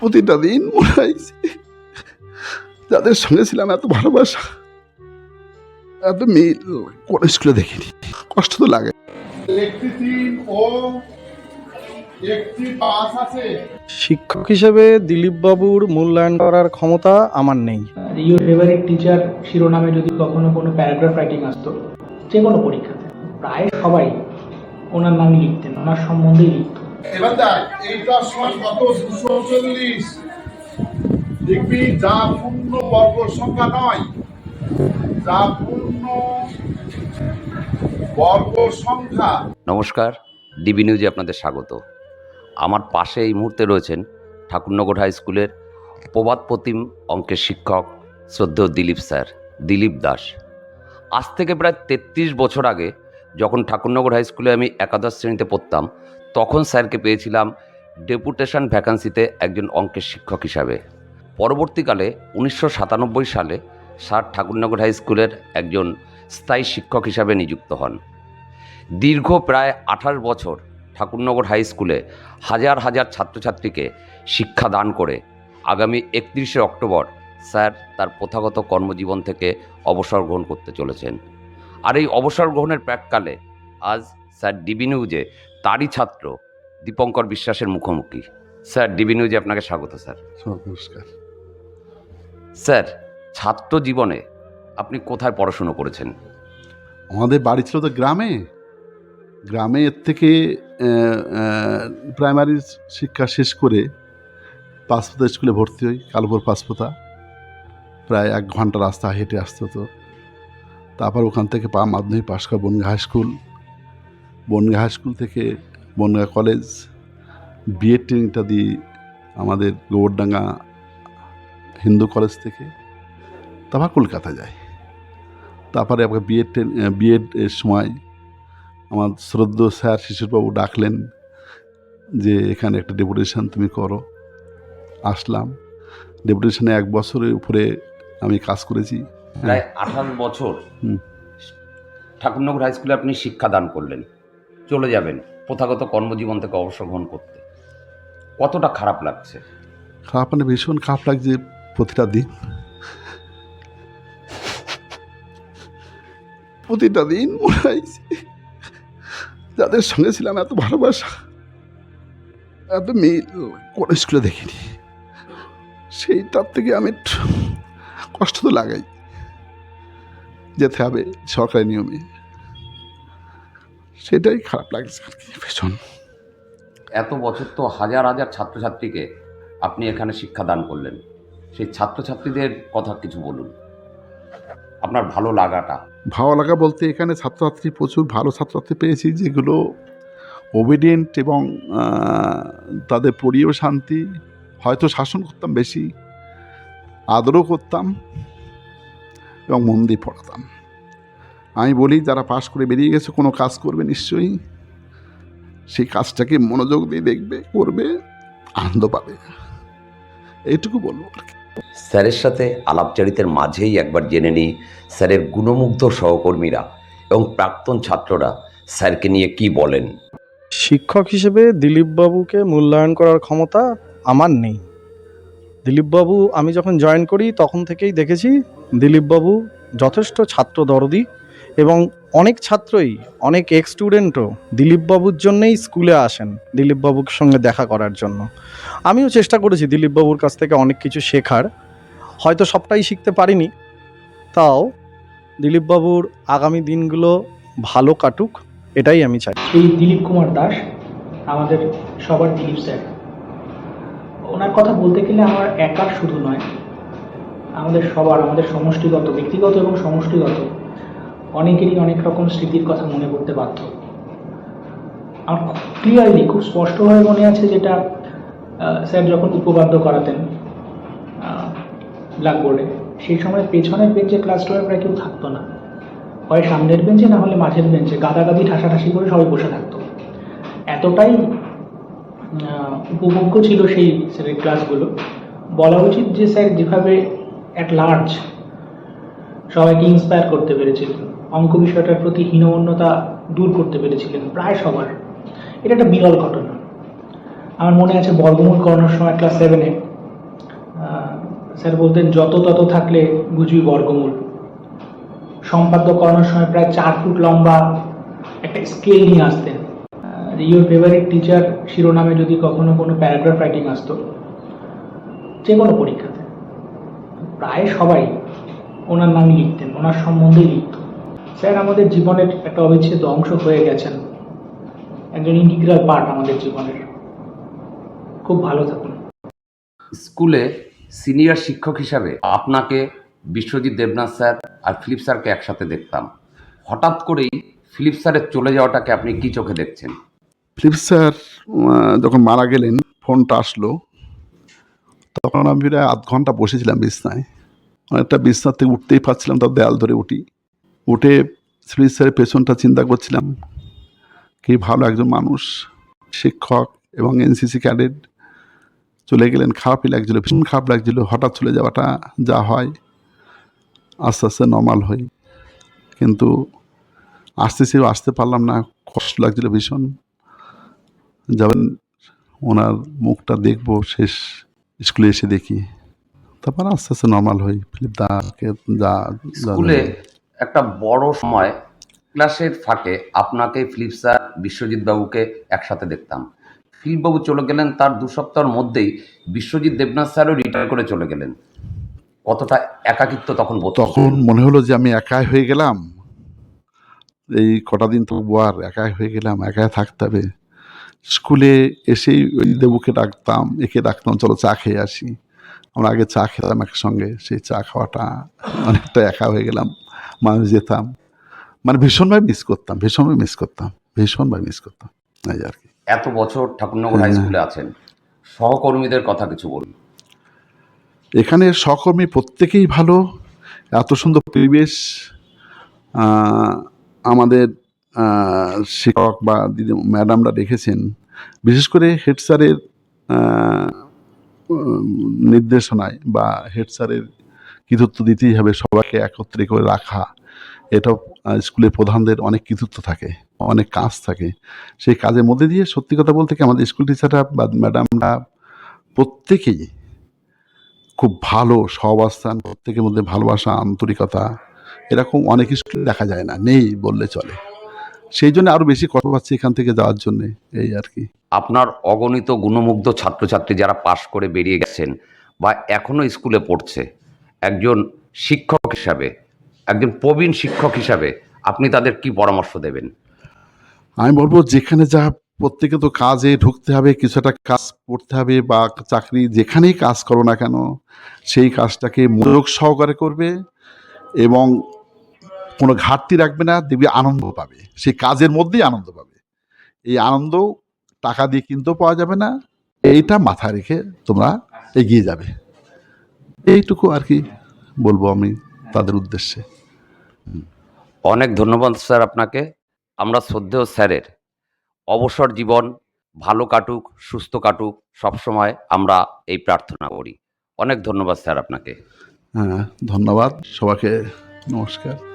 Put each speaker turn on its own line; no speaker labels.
প্রতিটা দিন মনে হয়েছে যাদের সঙ্গে ছিলাম এত ভালোবাসা এত মিল কোন স্কুলে দেখিনি। কষ্ট তো লাগে।
ও একটি পাঁচ আছে।
শিক্ষক হিসেবে দিলীপবাবুর মূল্যায়ন করার ক্ষমতা আমার নেই।
ইউর ফেভারিট টিচার শিরোনামে যদি কখনো কোনো প্যারাগ্রাফ রাইটিং আসতো যে কোনো পরীক্ষাতে প্রায় সবাই ওনার নামই লিখতেন ওনার সম্বন্ধেই লিখতেন
এবার দেখ সমান কত দুশো চল্লিশ? দেখবি, যা পূর্ণ বর্গ সংখ্যা নয়, যা পূর্ণ বর্গ সংখ্যা।
নমস্কার, ডিবি নিউজে আপনাদের স্বাগত। আমার পাশে এই মুহূর্তে রয়েছেন ঠাকুরনগর হাই স্কুলের প্রবাদ প্রতিম অঙ্কের শিক্ষক শ্রদ্ধেয় দিলীপ স্যার, দিলীপ দাস। আজ থেকে প্রায় তেত্রিশ বছর আগে যখন ঠাকুরনগর হাই স্কুলে আমি একাদশ শ্রেণীতে পড়তাম তখন স্যারকে পেয়েছিলাম ডেপুটেশন ভ্যাকান্সিতে একজন অঙ্কের শিক্ষক হিসাবে। পরবর্তীকালে উনিশশো সাতানব্বই সালে স্যার ঠাকুরনগর হাই স্কুলের একজন স্থায়ী শিক্ষক হিসাবে নিযুক্ত হন। দীর্ঘ প্রায় আঠাশ বছর ঠাকুরনগর হাই স্কুলে হাজার হাজার ছাত্রছাত্রীকে শিক্ষা দান করে আগামী একত্রিশে অক্টোবর স্যার তার প্রথাগত কর্মজীবন থেকে অবসর গ্রহণ করতে চলেছেন। আর এই অবসর গ্রহণের প্রাককালে আজ স্যার ডিবি নিউজে তারই ছাত্র দীপঙ্কর বিশ্বাসের মুখোমুখি। স্যার ডিবি নিউজে আপনাকে স্বাগত স্যার।
নমস্কার।
স্যার ছাত্র জীবনে আপনি কোথায় পড়াশুনো করেছেন?
আমাদের বাড়ি ছিল তো গ্রামে। গ্রামে এর থেকে প্রাইমারি শিক্ষা শেষ করে পাঁচপোতা স্কুলে ভর্তি হই কালপুর পাঁচপোতা। প্রায় এক ঘণ্টা রাস্তা হেঁটে আসতে হতো। তারপর ওখান থেকে পা মাধ্যমিক পাশ করা Bangaon high school. Bangaon high school থেকে বনগা কলেজ বিএড ট্রেনিংটা দিই আমাদের গোবরডাঙ্গা হিন্দু কলেজ থেকে তারপর কলকাতা যাই তারপরে আমাকে বিএড ট্রেন বিএড এর সময় আমার শ্রদ্ধ স্যার শিশিরবাবু ডাকলেন যে এখানে একটা ডেপুটেশন তুমি করো। আসলাম। ডেপুটেশনে এক বছরের উপরে আমি কাজ করেছি।
প্রায় আঠাশ বছর। ঠাকুরনগর হাই স্কুলে আপনি শিক্ষাদান করলেন। চলে যাবেন প্রথাগত কর্মজীবন থেকে অবসর গ্রহণ করতে। কতটা খারাপ লাগছে?
খারাপ মানে ভীষণ খারাপ লাগছে প্রতিটা দিন। প্রতিটা দিন মনে হয়েছে যাদের সঙ্গে ছিলাম এত ভালোবাসা, এত মিল কোন স্কুলে দেখিনি। সেইটার থেকে আমি কষ্ট তো লাগাই। যেতে হবে সরকারি নিয়মে। সেটাই খারাপ লাগছে আর কি ভীষণ।
এত বছর তো হাজার হাজার ছাত্রছাত্রীকে আপনি এখানে শিক্ষাদান করলেন। সেই ছাত্রছাত্রীদের কথা কিছু বলুন। আপনার ভালো লাগাটা।
ভালো লাগা বলতে এখানে ছাত্রছাত্রী প্রচুর ভালো ছাত্রছাত্রী পেয়েছি যেগুলো ওবিডিয়েন্ট এবং তাদের পরিও শান্তি। হয়তো শাসন করতাম বেশি আদরও করতাম এবং মন দিয়ে পড়াতাম। আমি বলি যারা পাশ করে বেরিয়ে গেছে কোনো কাজ করবে নিশ্চয়ই? সেই কাজটাকে মনোযোগ দিয়ে দেখবে করবে আনন্দ পাবে। এইটুকু বলব আর কি।
স্যারের সাথে আলাপচারিতার মাঝেই একবার জেনে নিই স্যারের গুণমুগ্ধ সহকর্মীরা এবং প্রাক্তন ছাত্ররা স্যারকে নিয়ে কি বলেন।
শিক্ষক হিসেবে দিলীপবাবুকে মূল্যায়ন করার ক্ষমতা আমার নেই। দিলীপবাবু আমি যখন জয়েন করি তখন থেকেই দেখেছি দিলীপবাবু যথেষ্ট ছাত্র দরদি এবং অনেক ছাত্রই, অনেক এক্স স্টুডেন্টও দিলীপবাবুর জন্যেই স্কুলে আসেন দিলীপবাবুর সঙ্গে দেখা করার জন্য। আমিও চেষ্টা করেছি দিলীপবাবুর কাছ থেকে অনেক কিছু শেখার। হয়তো সবটাই শিখতে পারিনি। তাও দিলীপবাবুর আগামী দিনগুলো ভালো কাটুক, এটাই আমি চাই।
এই দিলীপ কুমার দাস আমাদের সবার দিলীপ স্যার। ওনার কথা বলতে গেলে আমার একার শুধু নয়, আমাদের সবার, আমাদের সমষ্টিগত, ব্যক্তিগত এবং সমষ্টিগত অনেকেরই অনেক রকম স্মৃতির কথা মনে করতে বাধ্য। আমার খুব ক্লিয়ারলি খুব স্পষ্টভাবে মনে আছে যেটা স্যার যখন উপবাদ্য করাতেন ব্ল্যাকবোর্ডে সেই সময় পেছনের বেঞ্চে ক্লাস টুয়েলভ প্রায় কেউ থাকতো না। হয় সামনের বেঞ্চে না হলে মাঝের বেঞ্চে গাদাগাদি, ঠাসাঠাসি করে সবাই বসে থাকতো। এতটাই উপভোগ্য ছিল সেই স্যারের ক্লাসগুলো বলা উচিত যে স্যার যেভাবে অ্যাট লার্জ সবাইকে ইন্সপায়ার করতে পেরেছিলেন। অঙ্ক বিষয়টার প্রতি হীনমন্যতা দূর করতে পেরেছিলেন প্রায় সবার। এটা একটা বিরল ঘটনা। আমার মনে আছে বর্গমূল করানোর সময় ক্লাস সেভেনে স্যার বলতেন, যত তত থাকলে বুঝবি বর্গমূল। সম্পাদ্য করানোর সময় প্রায় চার ফুট লম্বা একটা স্কেল নিয়ে আসতেন। ইউর ফেভারিট টিচার শিরোনামে যদি কখনো কোনো প্যারাগ্রাফ রাইটিং আসতো, যে কোনো পরীক্ষাতে। প্রায় সবাই ওনার নামই লিখতেন, ওনার সম্বন্ধেই লিখত। স্যার আমাদের জীবনের একটা অবিচ্ছেদ্য অংশ হয়ে গেছেন। একজন ইন্টিগ্রাল পার্ট আমাদের জীবনের। খুব ভালো থাকুন।
স্কুলে সিনিয়র শিক্ষক হিসাবে আপনাকে বিশ্বজিৎ দেবনাথ স্যার আর ফিলিপ স্যারকে একসাথে দেখতাম। হঠাৎ করেই ফিলিপ স্যারের চলে যাওয়াটাকে আপনি কি চোখে দেখছেন?
ফিলিপ স্যার যখন মারা গেলেন ফোনটা আসলো। তখন আমি প্রায় আধ ঘণ্টা বসেছিলাম বিছনায়। অনেকটা বিছনার থেকে উঠতেই পারছিলাম তার দেয়াল ধরে উঠি। উঠে ফিলিপ স্যারের পেছনটা চিন্তা করছিলাম কি ভালো একজন মানুষ শিক্ষক এবং এনসিসি ক্যাডেট। চলে গেলেন খারাপই লাগছিল ভীষণ খারাপ লাগছিল। হঠাৎ চলে যাওয়াটা যা হয় আস্তে আস্তে নর্মাল হই। কিন্তু আসতে সেও আসতে পারলাম না কষ্ট লাগছিল ভীষণ। যাবেন ওনার মুখটা দেখব শেষ স্কুলে এসে দেখি। তারপর আস্তে আস্তে নর্মাল হই ফিলিপ দাকে যা যা-
স্কুলে একটা বড় সময় ক্লাসের ফাঁকে আপনাকে ফিলিপ স্যার, বিশ্বজিৎ বাবুকে একসাথে দেখতাম। ফিলিপ বাবু চলে গেলেন, তার দু সপ্তাহের মধ্যেই বিশ্বজিৎ দেবনাথ স্যারও রিটায়ার করে চলে গেলেন। কতটা একাকিত্ব তখন
তখন মনে হলো যে আমি একাই হয়ে গেলাম। এই কটা দিন তো আর একাই হয়ে গেলাম, একাই থাকতে হবে। স্কুলে এসেই ওই দেবুকে ডাকতাম, একে ডাকতাম, চলো চা খেয়ে আসি। আমরা আগে চা খেতাম একসঙ্গে, সেই চা খাওয়াটা অনেকটা একা হয়ে গেলাম। মানুষ যেতাম। মানে ভীষণভাবে মিস করতাম ভীষণভাবে মিস করতাম ভীষণভাবে মিস করতাম। এই আর কি।
এত বছর ঠাকুরনগর হাই স্কুলে আছেন। সহকর্মীদের কথা কিছু বলুন।
এখানে সহকর্মী প্রত্যেকেই ভালো এত সুন্দর পরিবেশ আমাদের শিক্ষক বা দিদি ম্যাডামরা রেখেছেন বিশেষ করে হেড স্যারের নির্দেশনায় বা হেড স্যারের কৃতিত্ব দিতেই হবে সবাইকে একত্রে করে রাখা। এটাও আহ, স্কুলের প্রধানদের অনেক কৃতিত্ব থাকে অনেক কাজ থাকে। সেই কাজের মধ্যে দিয়ে সত্যি কথা বলতে কি আমাদের স্কুল টিচাররা বা ম্যাডামরা প্রত্যেকেই খুব ভালো সহাবস্থান প্রত্যেকের মধ্যে ভালোবাসা আন্তরিকতা এরকম অনেক স্কুলে দেখা যায় না নেই বললে চলে। সেই জন্য আরও বেশি কষ্ট পাচ্ছি এখান থেকে যাওয়ার জন্যে এই আর কি।
আপনার অগণিত গুণমুগ্ধ ছাত্রছাত্রী যারা পাশ করে বেরিয়ে গেছেন বা এখনও স্কুলে পড়ছে একজন শিক্ষক হিসাবে, একজন প্রবীণ শিক্ষক হিসাবে আপনি তাদের কি পরামর্শ দেবেন?
আমি বলব যেখানে যা প্রত্যেকে তো কাজে ঢুকতে হবে, কিছু একটা কাজ করতে হবে বা চাকরি যেখানেই কাজ করো না কেন, সেই কাজটাকে মনোযোগ সহকারে করবে এবং কোনো ঘাটতি রাখবে না, দেখবি আনন্দ পাবে। সেই কাজের মধ্যেই আনন্দ পাবে। এই আনন্দ টাকা দিয়ে কিনতেও পাওয়া যাবে না, এইটা মাথায় রেখে তোমরা এগিয়ে যাবে। এইটুকু আর কি বলব আমি তাদের উদ্দেশ্যে।
অনেক ধন্যবাদ স্যার আপনাকে। আমরা শ্রদ্ধেয় স্যারের। অবসর জীবন ভালো কাটুক সুস্থ কাটুক সবসময় আমরা এই প্রার্থনা করি। অনেক ধন্যবাদ স্যার আপনাকে।
হ্যাঁ ধন্যবাদ। সবাইকে নমস্কার।